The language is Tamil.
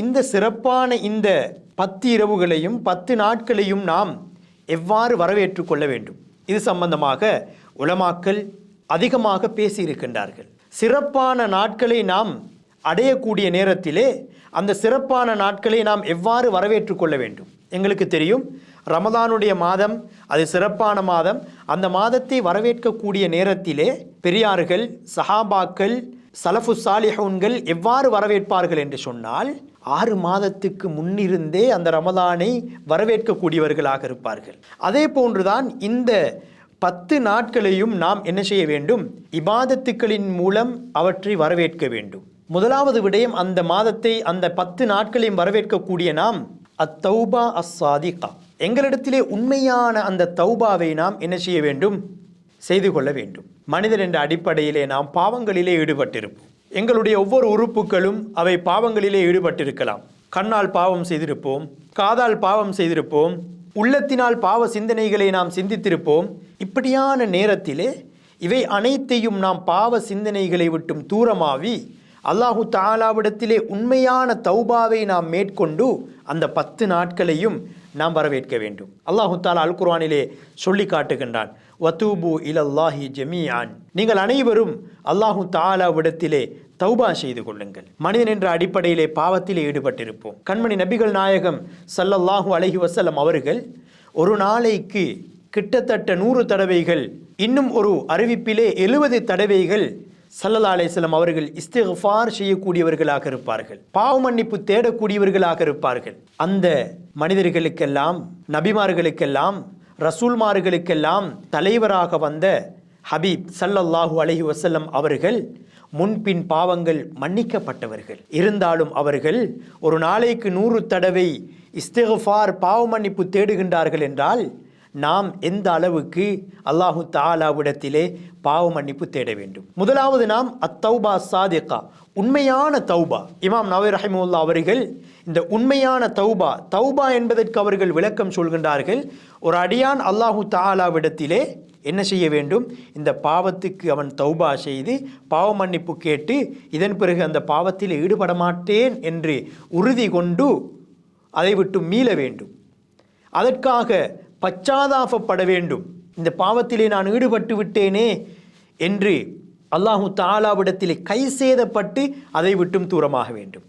இந்த சிறப்பான இந்த பத்து இரவுகளையும் பத்து நாட்களையும் நாம் எவ்வாறு வரவேற்று கொள்ள வேண்டும்? இது சம்பந்தமாக உலமாக்கள் அதிகமாக பேசியிருக்கின்றார்கள். சிறப்பான நாட்களை நாம் அடையக்கூடிய நேரத்திலே அந்த சிறப்பான நாட்களை நாம் எவ்வாறு வரவேற்று கொள்ள வேண்டும்? எங்களுக்கு தெரியும் ரமதானுடைய மாதம் அது சிறப்பான மாதம். அந்த மாதத்தை வரவேற்கக்கூடிய நேரத்திலே பெரியார்கள் சஹாபாக்கள் சலஃபு சாலிஹூன்கள் எவ்வாறு வரவேற்பார்கள் என்று சொன்னால் ஆறு மாதத்துக்கு முன்னிருந்தே அந்த ரமதானை வரவேற்கக்கூடியவர்களாக இருப்பார்கள். அதே போன்றுதான் இந்த பத்து நாட்களையும் நாம் என்ன செய்ய வேண்டும்? இபாதத்துக்களின் மூலம் அவற்றை வரவேற்க வேண்டும். முதலாவது விடயம் அந்த மாதத்தை அந்த பத்து நாட்களையும் வரவேற்கக்கூடிய நாம் அத்தௌபா அசாதிகா எங்களிடத்திலே உண்மையான அந்த தௌபாவை நாம் என்ன செய்ய வேண்டும்? செய்து கொள்ள வேண்டும். மனிதர் என்ற அடிப்படையிலே நாம் பாவங்களிலே ஈடுபட்டிருப்போம். எங்களுடைய ஒவ்வொரு உறுப்புகளும் அவை பாவங்களிலே ஈடுபட்டிருக்கலாம். கண்ணால் பாவம் செய்திருப்போம் காதால் பாவம் செய்திருப்போம் உள்ளத்தினால் பாவ சிந்தனைகளை நாம் சிந்தித்திருப்போம். இப்படியான நேரத்திலே இவை அனைத்தையும் நாம் பாவ சிந்தனைகளை விட்டும் தூரமாவி அல்லாஹு தாலாவிடத்திலே உண்மையான தௌபாவை நாம் மேற்கொண்டு அந்த பத்து நாட்களையும் நாம் வரவேற்க வேண்டும். அல்லாஹு தாலா அல் குர்வானிலே சொல்லி காட்டுகின்றான். வத்தூபு இலல்லாஹி ஜெமியான் நீங்கள் அனைவரும் அல்லாஹு தாலாவிடத்திலே தௌபா செய்து கொள்ளுங்கள். மனிதன் என்ற அடிப்படையிலே பாவத்திலே ஈடுபட்டிருப்போம். கண்மணி நபிகள் நாயகம் சல்லல்லாஹு அலஹி வசல்லம் அவர்கள் ஒரு நாளைக்கு கிட்டத்தட்ட நூறு தடவைகள் இன்னும் ஒரு அறிவிப்பிலே எழுபது தடவைகள் சல்லல்லா அலைஹிஸ்ஸலாம் அவர்கள் இஸ்திஃபார் செய்யக்கூடியவர்களாக இருப்பார்கள். பாவ மன்னிப்பு தேடக்கூடியவர்களாக இருப்பார்கள். அந்த மனிதர்களுக்கெல்லாம் நபிமார்களுக்கெல்லாம் ரசூல்மார்களுக்கெல்லாம் தலைவராக வந்த ஹபீப் சல்லல்லாஹு அலஹி வசல்லம் அவர்கள் முன்பின் பாவங்கள் மன்னிக்கப்பட்டவர்கள். இருந்தாலும் அவர்கள் ஒரு நாளைக்கு நூறு தடவை இஸ்திஃபார் பாவ மன்னிப்பு தேடுகின்றார்கள் என்றால் நாம் எந்த அளவுக்கு அல்லாஹு தாலாவிடத்திலே பாவ மன்னிப்பு தேட வேண்டும். முதலாவது நாம் அத்தௌபா சாதிகா உண்மையான தௌபா. இமாம் நவை ரஹிமுல்லா அவர்கள் இந்த உண்மையான தௌபா தௌபா என்பதற்கு அவர்கள் விளக்கம் சொல்கின்றார்கள் ஒரு அடியான் அல்லாஹு தாலாவிடத்திலே என்ன செய்ய வேண்டும்? இந்த பாவத்துக்கு அவன் தௌபா செய்து பாவ மன்னிப்பு கேட்டு இதன் பிறகு அந்த பாவத்தில் ஈடுபட மாட்டேன் என்று உறுதி கொண்டு அதை விட்டு மீள வேண்டும். அதற்காக பச்சாதாபப்பட வேண்டும். இந்த பாவத்திலே நான் ஈடுபட்டு விட்டேனே என்று அல்லாஹு தாலாவிடத்திலே கை சேதப்பட்டு அதை விட்டும் தூரமாக வேண்டும்.